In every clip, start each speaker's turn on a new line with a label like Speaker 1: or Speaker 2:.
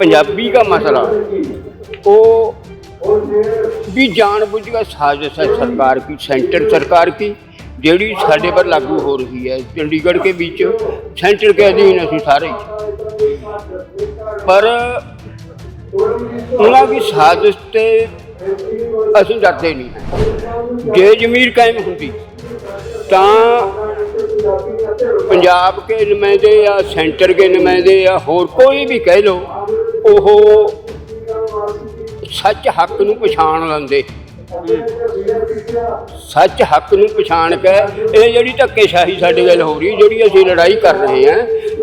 Speaker 1: पंजाबी का मसला वो भी जानबूझकर साजिश है सरकार की सेंटर सरकार की ਜਿਹੜੀ ਸਾਡੇ ਪਰ ਲਾਗੂ ਹੋ ਰਹੀ ਹੈ ਚੰਡੀਗੜ੍ਹ ਕੇ ਵਿੱਚ ਸੈਂਟਰ ਕੇ ਅਧੀਨ ਅਸੀਂ ਸਾਰੇ ਹੀ। ਪਰ ਉਹਨਾਂ ਦੀ ਸਾਜ਼ਿਸ਼ ਤੇ ਅਸੀਂ ਡਰਦੇ ਨਹੀਂ ਹਾਂ ਜੇ ਜ਼ਮੀਰ ਕਾਇਮ ਹੁੰਦੀ ਤਾਂ ਪੰਜਾਬ ਕੇ ਨੁਮਾਇੰਦੇ ਜਾਂ ਸੈਂਟਰ ਕੇ ਨੁਮਾਇੰਦੇ ਜਾਂ ਹੋਰ ਕੋਈ ਵੀ ਕਹਿ ਲੋ ਉਹ ਸੱਚ ਹੱਕ ਨੂੰ ਪਛਾਣ ਲੈਂਦੇ। ਸੱਚ ਹੱਕ ਨੂੰ ਪਛਾਣ ਕੇ ਇਹ ਜਿਹੜੀ ਧੱਕੇਸ਼ਾਹੀ ਸਾਡੇ ਨਾਲ ਹੋ ਰਹੀ, ਜਿਹੜੀ ਅਸੀਂ ਲੜਾਈ ਕਰ ਰਹੇ ਹਾਂ,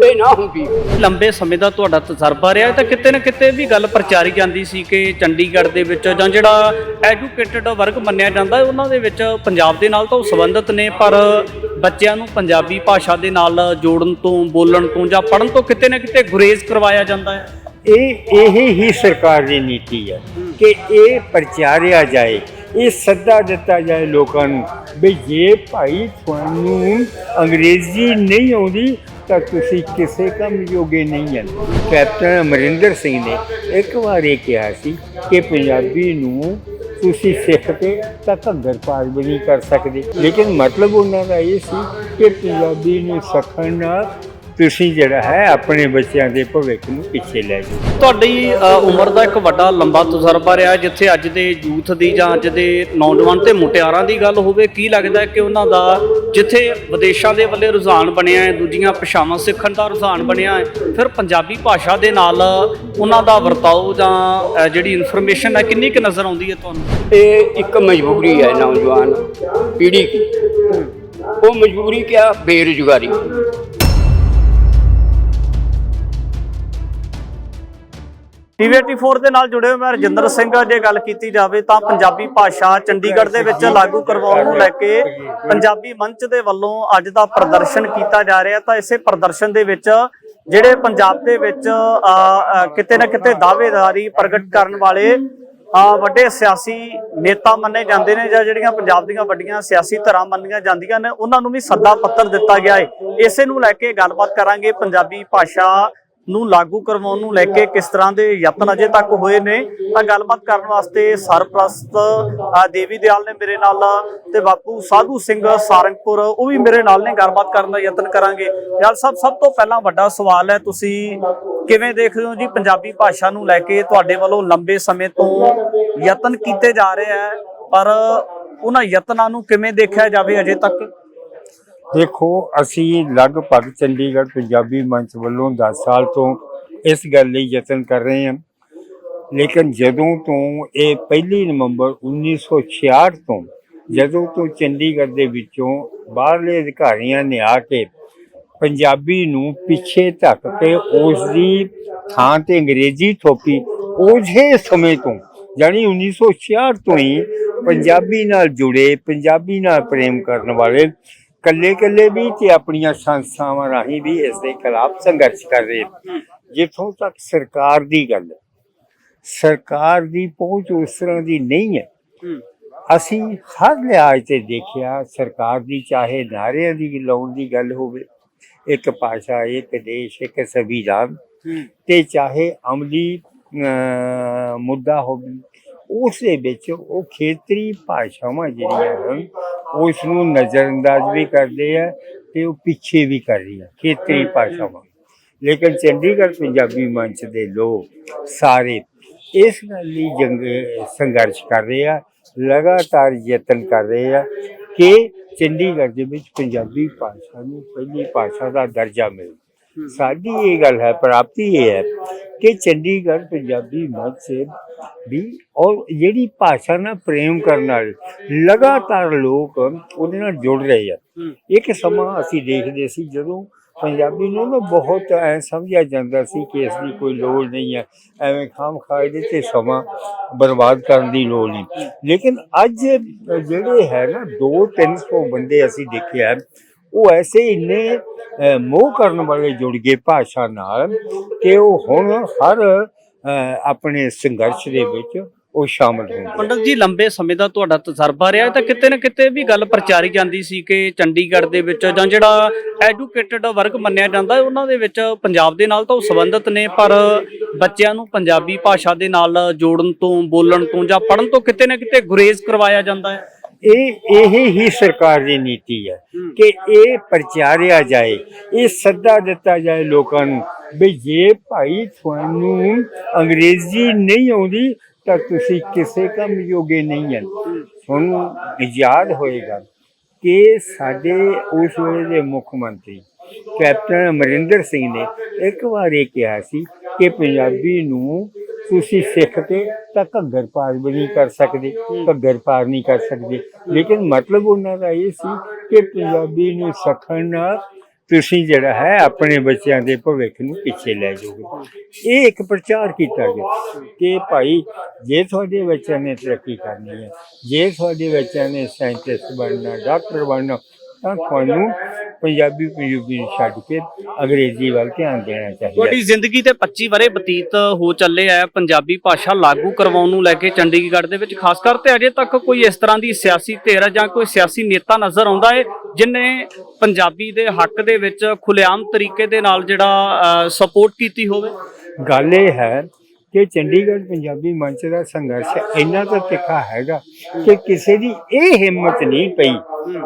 Speaker 1: ਇਹ ਨਾ ਹੁੰਦੀ।
Speaker 2: ਲੰਬੇ ਸਮੇਂ ਦਾ ਤੁਹਾਡਾ ਤਜਰਬਾ ਰਿਹਾ ਤਾਂ ਕਿਤੇ ਨਾ ਕਿਤੇ ਵੀ ਗੱਲ ਪ੍ਰਚਾਰੀ ਜਾਂਦੀ ਸੀ ਕਿ ਚੰਡੀਗੜ੍ਹ ਦੇ ਵਿੱਚ ਜਾਂ ਜਿਹੜਾ ਐਜੂਕੇਟਡ ਵਰਗ ਮੰਨਿਆ ਜਾਂਦਾ ਉਹਨਾਂ ਦੇ ਵਿੱਚ ਪੰਜਾਬ ਦੇ ਨਾਲ ਤਾਂ ਉਹ ਸੰਬੰਧਿਤ ਨੇ, ਪਰ ਬੱਚਿਆਂ ਨੂੰ ਪੰਜਾਬੀ ਭਾਸ਼ਾ ਦੇ ਨਾਲ ਜੋੜਨ ਤੋਂ, ਬੋਲਣ ਤੋਂ ਜਾਂ ਪੜ੍ਹਨ ਤੋਂ ਕਿਤੇ ਨਾ ਕਿਤੇ ਗੁਰੇਜ਼ ਕਰਵਾਇਆ ਜਾਂਦਾ ਹੈ।
Speaker 3: ਇਹ ਇਹ ਹੀ ਸਰਕਾਰ ਦੀ ਨੀਤੀ ਹੈ ਕਿ ਇਹ ਪ੍ਰਚਾਰਿਆ ਜਾਏ, ਇਹ ਸੱਦਾ ਦਿੱਤਾ ਜਾਏ ਲੋਕਾਂ ਨੂੰ ਵੀ ਜੇ ਭਾਈ ਤੁਹਾਨੂੰ ਅੰਗਰੇਜ਼ੀ ਨਹੀਂ ਆਉਂਦੀ ਤਾਂ ਤੁਸੀਂ ਕਿਸੇ ਕੰਮ ਯੋਗੇ ਨਹੀਂ ਹਨ। ਕੈਪਟਨ ਅਮਰਿੰਦਰ ਸਿੰਘ ਨੇ ਇੱਕ ਵਾਰ ਇਹ ਕਿਹਾ ਸੀ ਕਿ ਪੰਜਾਬੀ ਨੂੰ ਤੁਸੀਂ ਸਿੱਖ ਕੇ ਤਾਂ ਘੱਗਰ ਪਾਰ ਵੀ ਨਹੀਂ ਕਰ ਸਕਦੇ। ਲੇਕਿਨ ਮਤਲਬ ਉਹਨਾਂ ਦਾ ਇਹ ਸੀ ਕਿ ਪੰਜਾਬੀ ਨੂੰ ਸਿੱਖਣ ਨਾਲ ਤੁਸੀਂ ਜਿਹੜਾ ਹੈ ਆਪਣੇ ਬੱਚਿਆਂ ਦੇ ਭਵਿੱਖ ਨੂੰ ਪਿੱਛੇ ਲੈ ਜਾਓ।
Speaker 2: ਤੁਹਾਡੀ ਉਮਰ ਦਾ ਇੱਕ ਵੱਡਾ ਲੰਬਾ ਤਜਰਬਾ ਰਿਹਾ ਜਿੱਥੇ ਅੱਜ ਦੇ ਯੂਥ ਦੀ ਜਾਂ ਅੱਜ ਦੇ ਨੌਜਵਾਨ ਤੇ ਮੁਟਿਆਰਾਂ ਦੀ ਗੱਲ ਹੋਵੇ ਕੀ ਲੱਗਦਾ ਕਿ ਉਹਨਾਂ ਦਾ ਜਿੱਥੇ ਵਿਦੇਸ਼ਾਂ ਦੇ ਵੱਲੇ ਰੁਝਾਨ ਬਣਿਆ ਹੈ ਦੂਜੀਆਂ ਭਾਸ਼ਾਵਾਂ ਸਿੱਖਣ ਦਾ ਰੁਝਾਨ ਬਣਿਆ ਹੈ ਫਿਰ ਪੰਜਾਬੀ ਭਾਸ਼ਾ ਦੇ ਨਾਲ ਉਹਨਾਂ ਦਾ ਵਰਤਾਓ ਜਾਂ ਜਿਹੜੀ ਇਨਫੋਰਮੇਸ਼ਨ ਹੈ ਕਿੰਨੀ ਕੁ ਨਜ਼ਰ ਆਉਂਦੀ ਹੈ ਤੁਹਾਨੂੰ?
Speaker 1: ਇਹ ਇੱਕ ਮਜਬੂਰੀ ਹੈ ਨੌਜਵਾਨ ਪੀੜ੍ਹੀ ਉਹ ਮਜਬੂਰੀ ਕਿਆ? ਬੇਰੁਜ਼ਗਾਰੀ।
Speaker 2: ਟੀਵੀ84 ਦੇ ਨਾਲ ਜੁੜੇ ਹੋਏ ਮੈਂ ਰਜਿੰਦਰ ਸਿੰਘ, ਜੇ ਗੱਲ ਕੀਤੀ ਜਾਵੇ ਤਾਂ ਪੰਜਾਬੀ ਭਾਸ਼ਾ ਚੰਡੀਗੜ੍ਹ ਦੇ ਵਿੱਚ ਲਾਗੂ ਕਰਵਾਉਣ ਨੂੰ ਲੈ ਕੇ ਪੰਜਾਬੀ ਮੰਚ ਦੇ ਵੱਲੋਂ ਅੱਜ ਦਾ ਪ੍ਰਦਰਸ਼ਨ ਕੀਤਾ ਜਾ ਰਿਹਾ ਤਾਂ ਇਸੇ ਪ੍ਰਦਰਸ਼ਨ ਦੇ ਵਿੱਚ ਜਿਹੜੇ ਪੰਜਾਬ ਦੇ ਵਿੱਚ ਕਿਤੇ ਨਾ ਕਿਤੇ ਦਾਅਵੇਦਾਰੀ ਪ੍ਰਗਟ ਕਰਨ ਵਾਲੇ ਵੱਡੇ ਸਿਆਸੀ ਨੇਤਾ ਮੰਨੇ ਜਾਂਦੇ ਨੇ ਜਾਂ ਜਿਹੜੀਆਂ ਪੰਜਾਬ ਦੀਆਂ ਵੱਡੀਆਂ ਸਿਆਸੀ ਧਰਾਂ ਮੰਨੀਆਂ ਜਾਂਦੀਆਂ ਨੇ, ਉਹਨਾਂ ਨੂੰ ਵੀ ਸੱਦਾ ਪੱਤਰ ਦਿੱਤਾ ਗਿਆ ਹੈ। ਇਸੇ ਨੂੰ ਲੈ ਕੇ ਗੱਲਬਾਤ ਕਰਾਂਗੇ ਪੰਜਾਬੀ ਭਾਸ਼ਾ ਨੂੰ ਲਾਗੂ ਕਰਵਾਉਣ ਨੂੰ ਲੈ ਕੇ ਕਿਸ ਤਰ੍ਹਾਂ ਦੇ ਯਤਨ ਅਜੇ ਤੱਕ ਹੋਏ ਨੇ, ਤਾਂ ਗੱਲਬਾਤ ਕਰਨ ਵਾਸਤੇ ਸਰਪ੍ਰਸਤ ਦੇਵੀ ਦਿਆਲ ਨੇ ਮੇਰੇ ਨਾਲ, ਤੇ ਬਾਪੂ ਸਾਧੂ ਸਿੰਘ ਸਾਰੰਗਪੁਰ, ਉਹ ਵੀ ਮੇਰੇ ਨਾਲ ਨੇ, ਗੱਲਬਾਤ ਕਰਨ ਦਾ ਯਤਨ ਕਰਾਂਗੇ। ਯਾਰ ਸਾਹਿਬ, ਸਭ ਤੋਂ ਪਹਿਲਾਂ ਵੱਡਾ ਸਵਾਲ ਹੈ, ਤੁਸੀਂ ਕਿਵੇਂ ਦੇਖਦੇ ਹੋ ਜੀ ਪੰਜਾਬੀ ਭਾਸ਼ਾ ਨੂੰ ਲੈ ਕੇ? ਤੁਹਾਡੇ ਵੱਲੋਂ ਲੰਬੇ ਸਮੇਂ ਤੋਂ ਯਤਨ ਕੀਤੇ ਜਾ ਰਹੇ ਹੈ, ਪਰ ਉਹਨਾਂ ਯਤਨਾਂ ਨੂੰ ਕਿਵੇਂ ਦੇਖਿਆ ਜਾਵੇ ਅਜੇ ਤੱਕ?
Speaker 3: ਦੇਖੋ, ਅਸੀਂ ਲਗਭਗ ਚੰਡੀਗੜ੍ਹ ਪੰਜਾਬੀ ਮੰਚ ਵੱਲੋਂ 10 ਸਾਲ ਤੋਂ ਇਸ ਗੱਲ ਲਈ ਯਤਨ ਕਰ ਰਹੇ ਹਾਂ। ਲੇਕਿਨ ਜਦੋਂ ਤੋਂ ਇਹ 1 ਨਵੰਬਰ 1966 ਤੋਂ ਜਦੋਂ ਤੋਂ ਚੰਡੀਗੜ੍ਹ ਦੇ ਵਿੱਚੋਂ ਬਾਹਰਲੇ ਅਧਿਕਾਰੀਆਂ ਨੇ ਆ ਕੇ ਪੰਜਾਬੀ ਨੂੰ ਪਿੱਛੇ ਧੱਕ ਕੇ ਉਸ ਦੀ ਥਾਂ ਤੇ ਅੰਗਰੇਜ਼ੀ ਥੋਪੀ, ਉਸੇ ਸਮੇਂ ਤੋਂ ਯਾਨੀ 1966 ਤੋਂ ਹੀ ਪੰਜਾਬੀ ਨਾਲ ਜੁੜੇ, ਪੰਜਾਬੀ ਨਾਲ ਪ੍ਰੇਮ ਕਰਨ ਵਾਲੇ ਕੱਲੇ ਕੱਲੇ ਵੀ ਤੇ ਆਪਣੀਆਂ ਸੰਸਥਾਵਾਂ ਰਾਹੀਂ ਵੀ ਇਸ ਦੇ ਖਿਲਾਫ ਸੰਘਰਸ਼ ਕਰ ਰਹੇ ਨੇ। ਜਿੱਥੋਂ ਤੱਕ ਸਰਕਾਰ ਦੀ ਗੱਲ ਹੈ ਸਰਕਾਰ ਦੀ ਪਹੁੰਚ ਉਸ ਤਰ੍ਹਾਂ ਦੀ ਨਹੀਂ ਹੈ। ਅਸੀਂ ਹਰ ਲਿਹਾਜ਼ ਤੇ ਦੇਖਿਆ ਸਰਕਾਰ ਦੀ ਚਾਹੇ ਨਾਰਿਆਂ ਦੀ ਲਾਉਣ ਦੀ ਗੱਲ ਹੋਵੇ ਇੱਕ ਭਾਸ਼ਾ ਇੱਕ ਦੇਸ਼ ਇੱਕ ਸੰਵਿਧਾਨ ਤੇ ਚਾਹੇ ਅਮਲੀ ਮੁੱਦਾ ਹੋਵੇ ਉਸ ਦੇ ਵਿੱਚ ਉਹ ਖੇਤਰੀ ਭਾਸ਼ਾਵਾਂ ਜਿਹੜੀਆਂ ਹਨ ਉਸ ਨੂੰ ਨਜ਼ਰਅੰਦਾਜ਼ ਵੀ ਕਰਦੇ ਆ ਤੇ ਉਹ ਪਿੱਛੇ ਵੀ ਕਰ ਰਹੀ ਆ ਖੇਤਰੀ ਭਾਸ਼ਾਵਾਂ। ਲੇਕਿਨ ਚੰਡੀਗੜ੍ਹ ਪੰਜਾਬੀ ਮੰਚ ਦੇ ਲੋਕ ਸਾਰੇ ਇਸ ਗੱਲ ਲਈ ਜੰਗ ਸੰਘਰਸ਼ ਕਰ ਰਹੇ ਆ ਲਗਾਤਾਰ ਯਤਨ ਕਰ ਰਹੇ ਆ ਕਿ ਚੰਡੀਗੜ੍ਹ ਦੇ ਵਿੱਚ ਪੰਜਾਬੀ ਭਾਸ਼ਾ ਨੂੰ ਪਹਿਲੀ ਭਾਸ਼ਾ ਦਾ ਦਰਜਾ ਮਿਲੇ। ਸਾਡੀ ਇਹ ਗੱਲ ਹੈ ਪ੍ਰਾਪਤੀ ਇਹ ਹੈ ਕਿ ਚੰਡੀਗੜ੍ਹ ਪੰਜਾਬੀ ਮੰਚ ਵੀ ਔਰ ਜਿਹੜੀ ਭਾਸ਼ਾ ਨਾਲ ਪ੍ਰੇਮ ਕਰਨ ਵਾਲੇ ਲਗਾਤਾਰ ਲੋਕ ਉਹਦੇ ਨਾਲ ਜੁੜ ਰਹੇ ਆ। ਇੱਕ ਸਮਾਂ ਅਸੀਂ ਦੇਖਦੇ ਸੀ ਜਦੋਂ ਪੰਜਾਬੀ ਨੂੰ ਨਾ ਬਹੁਤ ਐ ਸਮਝਿਆ ਜਾਂਦਾ ਸੀ ਕਿ ਇਸ ਦੀ ਕੋਈ ਲੋੜ ਨਹੀਂ ਹੈ ਐਵੇਂ ਖਾਮ ਖਾਏ ਦੇ ਤੇ ਸਮਾਂ ਬਰਬਾਦ ਕਰਨ ਦੀ ਲੋੜ ਨਹੀਂ। ਲੇਕਿਨ ਅੱਜ ਜਿਹੜੇ ਹੈ ਨਾ 2-300 ਬੰਦੇ ਅਸੀਂ ਦੇਖਿਆ ਉਹ ਐਸੇ ਇੰਨੇ ਮੋਹ ਕਰਨ ਵਾਲੇ ਜੁੜ ਗਏ ਭਾਸ਼ਾ ਨਾਲ ਕਿ ਉਹ ਹੁਣ ਹਰ ਆਪਣੇ ਸੰਘਰਸ਼ ਦੇ ਵਿੱਚ ਉਹ ਸ਼ਾਮਲ ਹੁੰਦੇ
Speaker 2: ਪੰਡਤ ਜੀ, ਲੰਬੇ ਸਮੇਂ ਦਾ ਤੁਹਾਡਾ ਤਜਰਬਾ ਰਿਹਾ ਹੈ ਤਾਂ ਕਿਤੇ ਨਾ ਕਿਤੇ ਵੀ ਗੱਲ ਪ੍ਰਚਾਰੀ ਜਾਂਦੀ ਸੀ ਕਿ ਚੰਡੀਗੜ੍ਹ ਦੇ ਵਿੱਚ ਜਾਂ ਜਿਹੜਾ ਐਜੂਕੇਟਡ ਵਰਗ ਮੰਨਿਆ ਜਾਂਦਾ, ਉਹਨਾਂ ਦੇ ਵਿੱਚ ਪੰਜਾਬ ਦੇ ਨਾਲ ਤਾਂ ਉਹ ਸੰਬੰਧਿਤ ਨੇ, ਪਰ ਬੱਚਿਆਂ ਨੂੰ ਪੰਜਾਬੀ ਭਾਸ਼ਾ ਦੇ ਨਾਲ ਜੋੜਨ ਤੋਂ, ਬੋਲਣ ਤੋਂ ਜਾਂ ਪੜ੍ਹਨ ਤੋਂ ਕਿਤੇ ਨਾ ਕਿਤੇ ਗੁਰੇਜ਼ ਕਰਵਾਇਆ ਜਾਂਦਾ ਹੈ।
Speaker 3: ਇਹ ਇਹ ਹੀ ਸਰਕਾਰ ਦੀ ਨੀਤੀ ਹੈ ਕਿ ਇਹ ਪ੍ਰਚਾਰਿਆ ਜਾਏ ਇਹ ਸੱਦਾ ਦਿੱਤਾ ਜਾਏ ਲੋਕਾਂ ਨੂੰ ਵੀ ਜੇ ਭਾਈ ਤੁਹਾਨੂੰ ਅੰਗਰੇਜ਼ੀ ਨਹੀਂ ਆਉਂਦੀ ਤਾਂ ਤੁਸੀਂ ਕਿਸੇ ਕੰਮ ਯੋਗੇ ਨਹੀਂ ਹੈ। ਤੁਹਾਨੂੰ ਯਾਦ ਹੋਏਗਾ ਕਿ ਸਾਡੇ ਉਸ ਵੇਲੇ ਦੇ ਮੁੱਖ ਮੰਤਰੀ ਕੈਪਟਨ ਅਮਰਿੰਦਰ ਸਿੰਘ ਨੇ ਇੱਕ ਵਾਰ ਇਹ ਕਿਹਾ ਸੀ ਕਿ ਪੰਜਾਬੀ ਨੂੰ ਤੁਸੀਂ ਸਿੱਖ ਕੇ ਤਾਂ ਘੱਗਰ ਪਾਰ ਵੀ ਨਹੀਂ ਕਰ ਸਕਦੇ, ਘੱਗਰ ਪਾਰ ਨਹੀਂ ਕਰ ਸਕਦੇ। ਲੇਕਿਨ ਮਤਲਬ ਉਹਨਾਂ ਦਾ ਇਹ ਸੀ ਕਿ ਪੰਜਾਬੀ ਨੂੰ ਸਿੱਖਣ ਨਾਲ ਤੁਸੀਂ ਜਿਹੜਾ ਹੈ ਆਪਣੇ ਬੱਚਿਆਂ ਦੇ ਭਵਿੱਖ ਨੂੰ ਪਿੱਛੇ ਲੈ ਜਾਓਗੇ। ਇਹ ਇੱਕ ਪ੍ਰਚਾਰ ਕੀਤਾ ਗਿਆ ਕਿ ਭਾਈ, ਜੇ ਤੁਹਾਡੇ ਬੱਚਿਆਂ ਨੇ ਤਰੱਕੀ ਕਰਨੀ ਹੈ, ਜੇ ਤੁਹਾਡੇ ਬੱਚਿਆਂ ਨੇ ਸਾਇੰਟਿਸਟ ਬਣਨਾ ਡਾਕਟਰ ਬਣਨਾ ਤਾਂ ਤੁਹਾਨੂੰ ਪੰਜਾਬੀ ਪੰਜਾਬੀ ਨੂੰ ਛੱਡ ਕੇ ਅੰਗਰੇਜ਼ੀ ਵੱਲ ਧਿਆਨ ਦੇਣਾ ਚਾਹੀਦਾ।
Speaker 2: ਤੁਹਾਡੀ ਜ਼ਿੰਦਗੀ ਤੇ 25 ਵਰੇ ਬਤੀਤ ਹੋ ਚੱਲੇ ਆ। ਪੰਜਾਬੀ ਭਾਸ਼ਾ ਲਾਗੂ ਕਰਵਾਉਣ ਨੂੰ ਲੈ ਕੇ ਚੰਡੀਗੜ੍ਹ ਦੇ ਵਿੱਚ ਖਾਸ ਕਰ ਤੇ ਅਜੇ ਤੱਕ ਕੋਈ ਇਸ ਤਰ੍ਹਾਂ ਦੀ ਸਿਆਸੀ ਧਿਰ ਜਾਂ ਕੋਈ ਸਿਆਸੀ ਨੇਤਾ ਨਜ਼ਰ ਆਉਂਦਾ ਹੈ ਜਿਨੇ ਪੰਜਾਬੀ ਦੇ ਹੱਕ ਦੇ ਵਿੱਚ ਖੁੱਲੇਆਮ ਤਰੀਕੇ ਦੇ ਨਾਲ ਜਿਹੜਾ ਸਪੋਰਟ ਕੀਤੀ ਹੋਵੇ?
Speaker 3: ਗੱਲ ਇਹ ਹੈ ਕਿ ਚੰਡੀਗੜ੍ਹ ਪੰਜਾਬੀ ਮੰਚ ਦਾ ਸੰਘਰਸ਼ ਇੰਨਾ ਤਾਂ ਤਿੱਖਾ ਹੈਗਾ ਕਿ ਕਿਸੇ ਦੀ ਇਹ ਹਿੰਮਤ ਨਹੀਂ ਪਈ,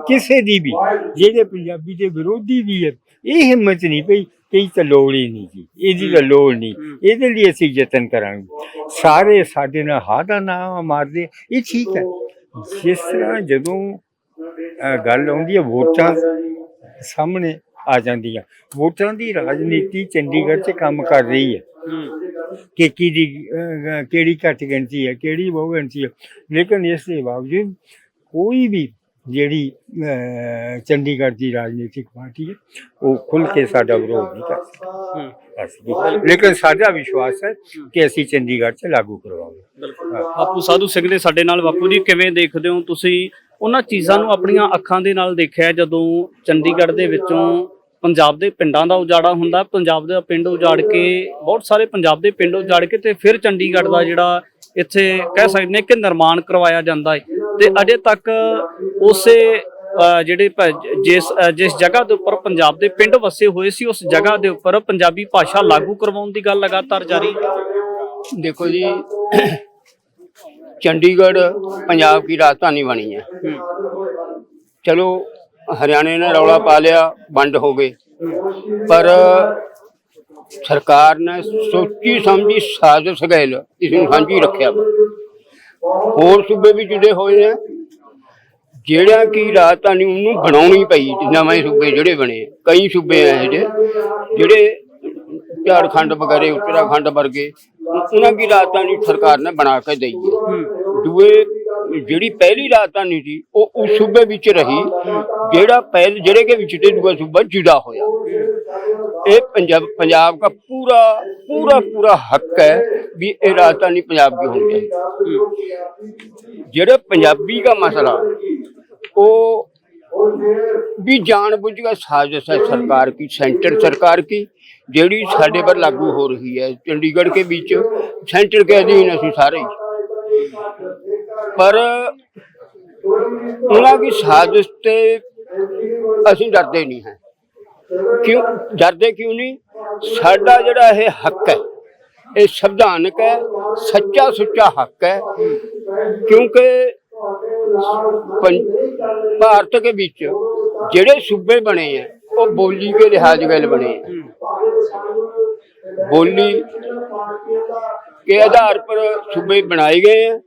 Speaker 3: ਕਿਸੇ ਦੀ ਵੀ ਜਿਹੜੇ ਪੰਜਾਬੀ ਦੇ ਵਿਰੋਧੀ ਵੀ ਹੈ, ਇਹ ਹਿੰਮਤ ਨਹੀਂ ਪਈ ਕਿ ਇਹ ਤਾਂ ਲੋੜ ਹੀ ਨਹੀਂ ਜੀ, ਇਹਦੀ ਤਾਂ ਲੋੜ ਨਹੀਂ, ਇਹਦੇ ਲਈ ਅਸੀਂ ਯਤਨ ਕਰਾਂਗੇ। ਸਾਰੇ ਸਾਡੇ ਨਾਲ ਹਾਂ ਦਾ ਨਾਮ ਮਾਰਦੇ, ਇਹ ਠੀਕ ਹੈ। ਜਿਸ ਤਰ੍ਹਾਂ ਜਦੋਂ ਗੱਲ ਆਉਂਦੀ ਹੈ, ਵੋਟਾਂ ਸਾਹਮਣੇ ਆ ਜਾਂਦੀਆਂ, ਵੋਟਾਂ ਦੀ ਰਾਜਨੀਤੀ ਚੰਡੀਗੜ੍ਹ 'ਚ ਕੰਮ ਕਰ ਰਹੀ ਹੈ। ਕਿ ਕਿਹਦੀ ਅਹ, ਕਿਹੜੀ ਘੱਟ ਗਿਣਤੀ ਹੈ ਕਿਹੜੀ ਬਹੁ ਗਿਣਤੀ ਹੈ। ਲੇਕਿਨ ਇਸ ਦੇ ਬਾਵਜੂਦ ਕੋਈ ਵੀ ਜਿਹੜੀ ਚੰਡੀਗੜ੍ਹ ਦੀ ਰਾਜਨੀਤਿਕ ਪਾਰਟੀ ਹੈ ਉਹ ਖੁੱਲ ਕੇ ਸਾਡਾ ਵਿਰੋਧ ਨਹੀਂ ਕਰ ਸਕਦੀ। ਲੇਕਿਨ ਸਾਡਾ ਵਿਸ਼ਵਾਸ ਹੈ ਕਿ ਅਸੀਂ ਚੰਡੀਗੜ੍ਹ 'ਚ ਲਾਗੂ ਕਰਵਾਵਾਂਗੇ। ਹਾਂ।
Speaker 2: ਬਾਪੂ ਸਾਧੂ ਸਿੰਘ ਦੇ ਸਾਡੇ ਨਾਲ ਬਾਪੂ ਜੀ ਕਿਵੇਂ ਦੇਖਦੇ ਹੋ ਤੁਸੀਂ? ਉਹਨਾਂ ਚੀਜ਼ਾਂ ਨੂੰ ਆਪਣੀਆਂ ਅੱਖਾਂ ਦੇ ਨਾਲ ਦੇਖਿਆ ਜਦੋਂ ਚੰਡੀਗੜ੍ਹ ਦੇ ਵਿੱਚੋਂ ਪੰਜਾਬ ਦੇ ਪਿੰਡਾਂ ਦਾ ਉਜਾੜਾ ਹੁੰਦਾ ਪੰਜਾਬ ਦਾ ਪਿੰਡ ਉਜਾੜ ਕੇ ਬਹੁਤ ਸਾਰੇ ਪੰਜਾਬ ਦੇ ਪਿੰਡ ਉਜਾੜ ਕੇ ਤੇ ਫਿਰ ਚੰਡੀਗੜ੍ਹ ਦਾ ਜਿਹੜਾ ਇੱਥੇ ਕਹਿ ਸਕਦੇ ਨੇ ਕਿ ਨਿਰਮਾਣ ਕਰਵਾਇਆ ਜਾਂਦਾ ਹੈ ਤੇ ਅਜੇ ਤੱਕ ਉਸੇ ਜਿਹੜੇ ਜਿਸ ਜਿਸ ਜਗ੍ਹਾ ਦੇ ਉੱਪਰ ਪੰਜਾਬ ਦੇ ਪਿੰਡ ਵਸੇ ਹੋਏ ਸੀ ਉਸ ਜਗ੍ਹਾ ਦੇ ਉੱਪਰ ਪੰਜਾਬੀ ਭਾਸ਼ਾ ਲਾਗੂ ਕਰਵਾਉਣ ਦੀ ਗੱਲ ਲਗਾਤਾਰ ਜਾਰੀ।
Speaker 1: ਦੇਖੋ ਜੀ ਚੰਡੀਗੜ੍ਹ ਪੰਜਾਬ ਦੀ ਰਾਜਧਾਨੀ ਬਣੀ ਹੈ। ਚਲੋ ਹਰਿਆਣੇ ਨੇ ਰੌਲਾ ਪਾ ਲਿਆ ਵੰਡ ਹੋ ਗਏ। ਪਰ ਸਰਕਾਰ ਨੇ ਸੋਚੀ ਸਮਝੀ ਸਾਜ਼ਿਸ਼ ਗੈਲ ਇਸ ਨੂੰ ਸਾਂਝੀ ਰੱਖਿਆ। ਹੋਰ ਸੂਬੇ ਵੀ ਜੁੜੇ ਹੋਏ ਨੇ ਜਿਹੜਾ ਕਿ ਰਾਜਧਾਨੀ ਉਹਨੂੰ ਬਣਾਉਣੀ ਪਈ ਨਵੇਂ ਸੂਬੇ ਜਿਹੜੇ ਬਣੇ। ਕਈ ਸੂਬੇ ਆ ਜਿਹੜੇ ਝਾਰਖੰਡ ਵਗੈਰੇ ਉੱਤਰਾਖੰਡ ਵਰਗੇ ਉਹਨਾਂ ਦੀ ਰਾਜਧਾਨੀ ਸਰਕਾਰ ਨੇ ਬਣਾ ਕੇ ਦਈ ਹੈ। ਦੂਏ ਜਿਹੜੀ ਪਹਿਲੀ ਰਾਜਧਾਨੀ ਸੀ, ਉਹ ਉਸ ਸੂਬੇ ਵਿੱਚ ਰਹੀ, ਜਿਹੜਾ ਪਹਿਲ, ਜਿਹੜੇ ਕੇ ਵਿੱਚ ਤੇ ਦੂਆ ਸੂਬਾ ਜੁੜਾ ਹੋਇਆ। ਇਹ ਪੰਜਾਬ ਪੰਜਾਬ ਦਾ ਪੂਰਾ ਪੂਰਾ ਪੂਰਾ ਹੱਕ ਹੈ ਵੀ ਇਹ ਰਾਜਧਾਨੀ ਪੰਜਾਬ ਦੀ ਹੋਣੀ ਚਾਹੀਦੀ। ਜਿਹੜਾ ਪੰਜਾਬੀ ਦਾ ਮਸਲਾ, ਉਹ भी जानबूझ का साजिश है सरकार की सेंटर सरकार की जेडी साढ़े पर लागू हो रही है चंडीगढ़ के बीच सेंटर के अधीन असं ਸਾਰੇ ਪਰ ਉਹਨਾਂ ਦੀ ਸਾਜ਼ਿਸ਼ ਤੇ ਅਸੀਂ ਡਰਦੇ ਨਹੀਂ ਹਾਂ। ਕਿਉਂ? ਡਰਦੇ ਕਿਉਂ ਨਹੀਂ? ਸਾਡਾ ਜਿਹੜਾ ਇਹ ਹੱਕ ਹੈ, ਇਹ ਸੰਵਿਧਾਨਕ ਹੈ, ਸੱਚਾ ਸੁੱਚਾ ਹੱਕ ਹੈ। ਕਿਉਂਕਿ ਭਾਰਤ ਦੇ ਵਿੱਚ ਜਿਹੜੇ ਸੂਬੇ ਬਣੇ ਆ, ਉਹ ਬੋਲੀ ਦੇ ਲਿਹਾਜ਼ ਗੱਲ ਬਣੇ ਆ। ਬੋਲੀ ਕੇ ਆਧਾਰ ਪਰ ਸੂਬੇ ਬਣਾਏ ਗਏ ਆ।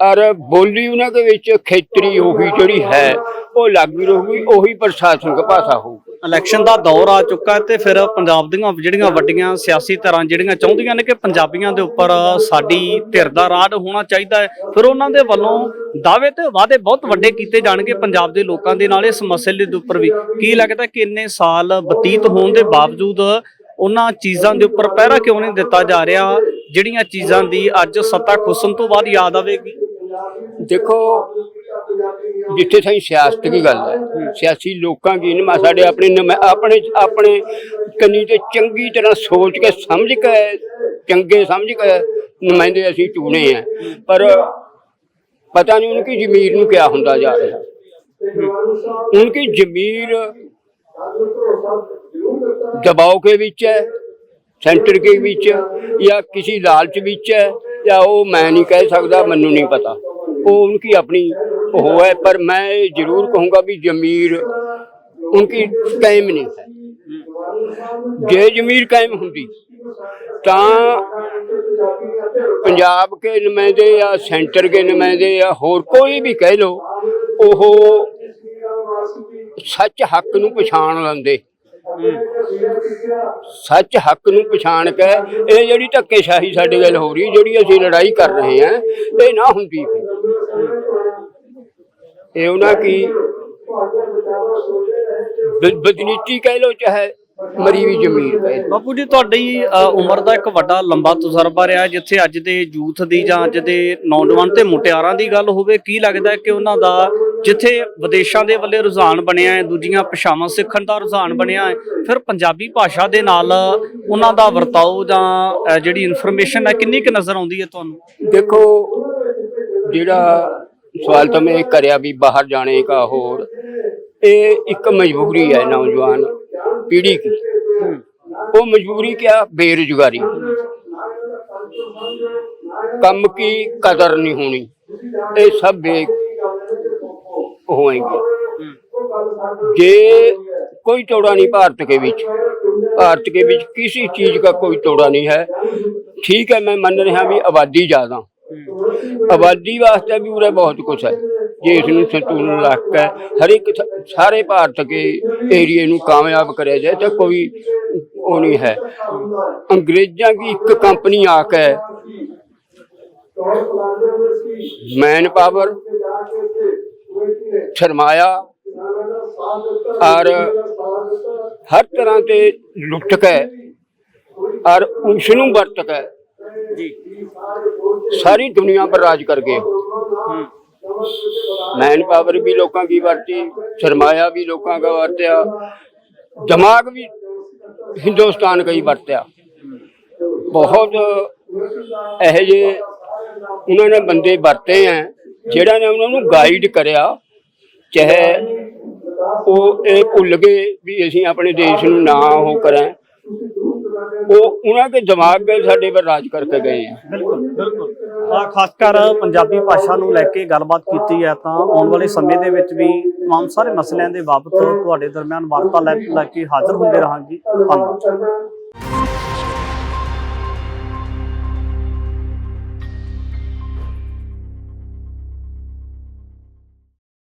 Speaker 1: ਔਰ ਬੋਲੀ ਉਹਨਾਂ ਦੇ ਵਿੱਚ ਖੇਤਰੀ ਉਹੀ ਜਿਹੜੀ ਹੈ, ਉਹ ਲਾਗੂ ਰਹੂਗੀ, ਉਹੀ ਪ੍ਰਸ਼ਾਸਨਿਕ ਭਾਸ਼ਾ ਹੋਊ
Speaker 2: ਇਲੈਕਸ਼ਨ ਦਾ ਦੌਰ ਆ ਚੁੱਕਾ ਤੇ ਫਿਰ ਪੰਜਾਬ ਦੀਆਂ ਜਿਹੜੀਆਂ ਵੱਡੀਆਂ ਸਿਆਸੀ ਧਿਰਾਂ ਜਿਹੜੀਆਂ ਚਾਹੁੰਦੀਆਂ ਨੇ ਕਿ ਪੰਜਾਬੀਆਂ ਦੇ ਉੱਪਰ ਸਾਡੀ ਧਿਰ ਦਾ ਰਾਜ ਹੋਣਾ ਚਾਹੀਦਾ ਹੈ, ਫਿਰ ਉਹਨਾਂ ਦੇ ਵੱਲੋਂ ਦਾਅਵੇ ਤੇ ਵਾਅਦੇ ਬਹੁਤ ਵੱਡੇ ਕੀਤੇ ਜਾਣਗੇ ਪੰਜਾਬ ਦੇ ਲੋਕਾਂ ਦੇ ਨਾਲ ਇਸ ਮਸਲੇ ਦੇ ਉੱਪਰ ਵੀ। ਕੀ ਲੱਗਦਾ ਕਿ ਇੰਨੇ ਸਾਲ ਬਤੀਤ ਹੋਣ ਦੇ ਬਾਵਜੂਦ ਉਹਨਾਂ ਚੀਜ਼ਾਂ ਦੇ ਉੱਪਰ ਪਹਿਰਾ ਕਿਉਂ ਨਹੀਂ ਦਿੱਤਾ ਜਾ ਰਿਹਾ? ਜਿਹੜੀਆਂ ਚੀਜ਼ਾਂ ਦੀ ਅੱਜ ਸੱਤਾ ਖੁਸਣ ਤੋਂ ਬਾਅਦ ਯਾਦ ਆਵੇਗੀ?
Speaker 1: ਦੇਖੋ ਜਿੱਥੇ ਸਾਈ ਸਿਆਸਤ ਦੀ ਗੱਲ ਹੈ ਸਿਆਸੀ ਲੋਕਾਂ ਦੀ ਨਾ ਸਾਡੇ ਆਪਣੇ ਆਪਣੇ ਆਪਣੇ ਕੰਨੀ ਤੇ ਚੰਗੀ ਤਰ੍ਹਾਂ ਸੋਚ ਕੇ ਸਮਝ ਕੇ ਚੰਗੇ ਸਮਝ ਕੇ ਨੁਮਾਇੰਦੇ ਅਸੀਂ ਚੁਣੇ ਆ। ਪਰ ਪਤਾ ਨਹੀਂ ਉਨਕੀ ਜ਼ਮੀਰ ਨੂੰ ਕੀ ਹੁੰਦਾ ਜਾ ਰਿਹਾ। ਉਨਕੀ ਜ਼ਮੀਰ ਦਬਾਓ ਕੇ ਵਿੱਚ ਹੈ, ਸੈਂਟਰ ਕੇ ਵਿੱਚ, ਜਾਂ ਕਿਸੇ ਲਾਲਚ ਵਿੱਚ ਹੈ, ਜਾਂ ਉਹ ਮੈਂ ਨਹੀਂ ਕਹਿ ਸਕਦਾ, ਮੈਨੂੰ ਨਹੀਂ ਪਤਾ। ਉਹ ਉਨਕੀ ਆਪਣੀ ਉਹ ਹੈ, ਪਰ ਮੈਂ ਇਹ ਜ਼ਰੂਰ ਕਹੂੰਗਾ ਵੀ ਜ਼ਮੀਰ ਉਨਕੀ ਕਾਇਮ ਨਹੀਂ ਹੈ। ਜੇ ਜ਼ਮੀਰ ਕਾਇਮ ਹੁੰਦੀ, ਤਾਂ ਪੰਜਾਬ ਕੇ ਨਮਾਇंदे ਜਾਂ ਸੈਂਟਰ ਕੇ ਨਮਾਇंदे ਜਾਂ ਹੋਰ ਕੋਈ ਵੀ ਕਹਿ ਲੋ ਉਹ ਸੱਚ ਹੱਕ ਨੂੰ ਪਛਾਣ ਲੈਂਦੇ। ਸੱਚ ਹੱਕ ਨੂੰ ਪਛਾਣ ਕੇ ਇਹ ਜਿਹੜੀ ਧੱਕੇਸ਼ਾਹੀ ਸਾਡੇ ਗੱਲ ਹੋ ਰਹੀ, ਜਿਹੜੀ ਅਸੀਂ ਲੜਾਈ ਕਰ ਰਹੇ ਹਾਂ, ਇਹ ਨਾ ਹੁੰਦੀ ਇਹ ਉਹਨਾਂ ਕੀ ਬਦਨੀਤੀ ਕਹਿ ਲੋ ਚਾਹੇ ਮਰੀ ਵੀ ਜ਼ਮੀਰ ਕਹਿ ਲਓ।
Speaker 2: ਬਾਪੂ ਜੀ, ਤੁਹਾਡੀ ਉਮਰ ਦਾ ਇੱਕ ਵੱਡਾ ਲੰਬਾ ਤਜਰਬਾ ਰਿਹਾ, ਜਿੱਥੇ ਅੱਜ ਦੇ ਯੂਥ ਦੀ ਜਾਂ ਅੱਜ ਦੇ ਨੌਜਵਾਨ ਤੇ ਮੁਟਿਆਰਾਂ ਦੀ ਗੱਲ ਹੋਵੇ, ਕੀ ਲੱਗਦਾ ਕਿ ਉਹਨਾਂ ਦਾ ਜਿੱਥੇ ਵਿਦੇਸ਼ਾਂ ਦੇ ਵੱਲੇ ਰੁਝਾਨ ਬਣਿਆ ਹੈ, ਦੂਜੀਆਂ ਭਾਸ਼ਾਵਾਂ ਸਿੱਖਣ ਦਾ ਰੁਝਾਨ ਬਣਿਆ ਹੈ, ਫਿਰ ਪੰਜਾਬੀ ਭਾਸ਼ਾ ਦੇ ਨਾਲ ਉਹਨਾਂ ਦਾ ਵਰਤਾਓ ਜਾਂ ਜਿਹੜੀ ਇਨਫੋਰਮੇਸ਼ਨ ਹੈ, ਕਿੰਨੀ ਕੁ ਨਜ਼ਰ ਆਉਂਦੀ ਹੈ ਤੁਹਾਨੂੰ?
Speaker 1: ਦੇਖੋ, ਜਿਹੜਾ ਸਵਾਲ ਤਾਂ ਮੈਂ ਕਰਿਆ ਵੀ ਬਾਹਰ ਜਾਣੇ ਦਾ ਹੋਰ, ਇਹ ਇੱਕ ਮਜਬੂਰੀ ਹੈ ਨੌਜਵਾਨ ਪੀੜ੍ਹੀ ਕੀ ਉਹ ਮਜਬੂਰੀ ਕਿਆ? ਬੇਰੁਜ਼ਗਾਰੀ। ਕੰਮ ਕੀ ਕਦਰ ਨਹੀਂ ਹੋਣੀ। ਇਹ ਸਭ होएंगे जे कोई तोड़ा नहीं भारत के बीच भारत के बीच किसी चीज का कोई तोड़ा नहीं है ठीक है मैं मान रहा भी आबादी ज्यादा ਆਬਾਦੀ ਵਾਸਤੇ ਵੀ ਉਰੇ ਬਹੁਤ ਕੁਝ ਹੈ ਜੇ ਇਸ ਨੂੰ ਸੰਤੁਲਨ ਰੱਖ ਕੇ ਹਰ ਇੱਕ ਸ- ਸਾਰੇ ਭਾਰਤ ਕੇ ਏਰੀਏ ਨੂੰ ਕਾਮਯਾਬ ਕਰਿਆ ਜਾਏ ਤਾਂ ਕੋਈ ਉਹ ਨਹੀਂ ਹੈ ਅੰਗਰੇਜ਼ਾਂ ਦੀ ਇੱਕ ਕੰਪਨੀ ਆ ਕੇ ਮੈਨ ਪਾਵਰ ਸਰਮਾਇਆ ਔਰ ਹਰ ਤਰ੍ਹਾਂ ਤੇ ਲੁੱਟ ਕੇ ਔਰ ਉਸ ਨੂੰ ਵਰਤ ਕੇ ਸਾਰੀ ਦੁਨੀਆ ਪਰ ਰਾਜ ਕਰ ਗਏ। ਮੈਨ ਪਾਵਰ ਵੀ ਲੋਕਾਂ ਦੀ ਵਰਤੀ ਸਰਮਾਇਆ ਵੀ ਲੋਕਾਂ ਦਾ ਵਰਤਿਆ ਦਿਮਾਗ ਵੀ ਹਿੰਦੁਸਤਾਨ ਹੀ ਵਰਤਿਆ। ਬਹੁਤ ਇਹੋ ਜਿਹੇ ਉਹਨਾਂ ਨੇ ਬੰਦੇ ਵਰਤੇ ਆ ਜਿਹੜਾ ਨੇ ਉਹਨਾਂ ਨੂੰ ਗਾਈਡ ਕਰਿਆ। ਚਾਹੇ ਉਹ ਇਹ ਭੁੱਲ ਗਏ ਵੀ ਅਸੀਂ ਆਪਣੇ ਦੇਸ਼ ਨੂੰ ਨਾ ਉਹ ਕਰਾਂ ਉਹ ਉਹਨਾਂ ਦੇ ਦਿਮਾਗ ਦੇ ਸਾਡੇ ਪਰ ਰਾਜ ਕਰਕੇ ਗਏ ਆ
Speaker 2: ਬਿਲਕੁਲ ਬਿਲਕੁਲ ਆ ਖਾਸ ਕਰ ਪੰਜਾਬੀ ਭਾਸ਼ਾ ਨੂੰ ਲੈ ਕੇ ਗੱਲਬਾਤ ਕੀਤੀ ਹੈ ਤਾਂ ਆਉਣ ਵਾਲੇ ਸਮੇਂ ਦੇ ਵਿੱਚ ਵੀ तमाम ਸਾਰੇ ਮਸਲਿਆਂ ਦੇ ਬਾਬਤ ਤੁਹਾਡੇ ਦਰਮਿਆਨ ਵਾਰਤਾ ਲੈ ਲੈ ਕੇ ਹਾਜ਼ਰ ਹੁੰਦੇ ਰਹਾਂਗੇ ਧੰਨਵਾਦ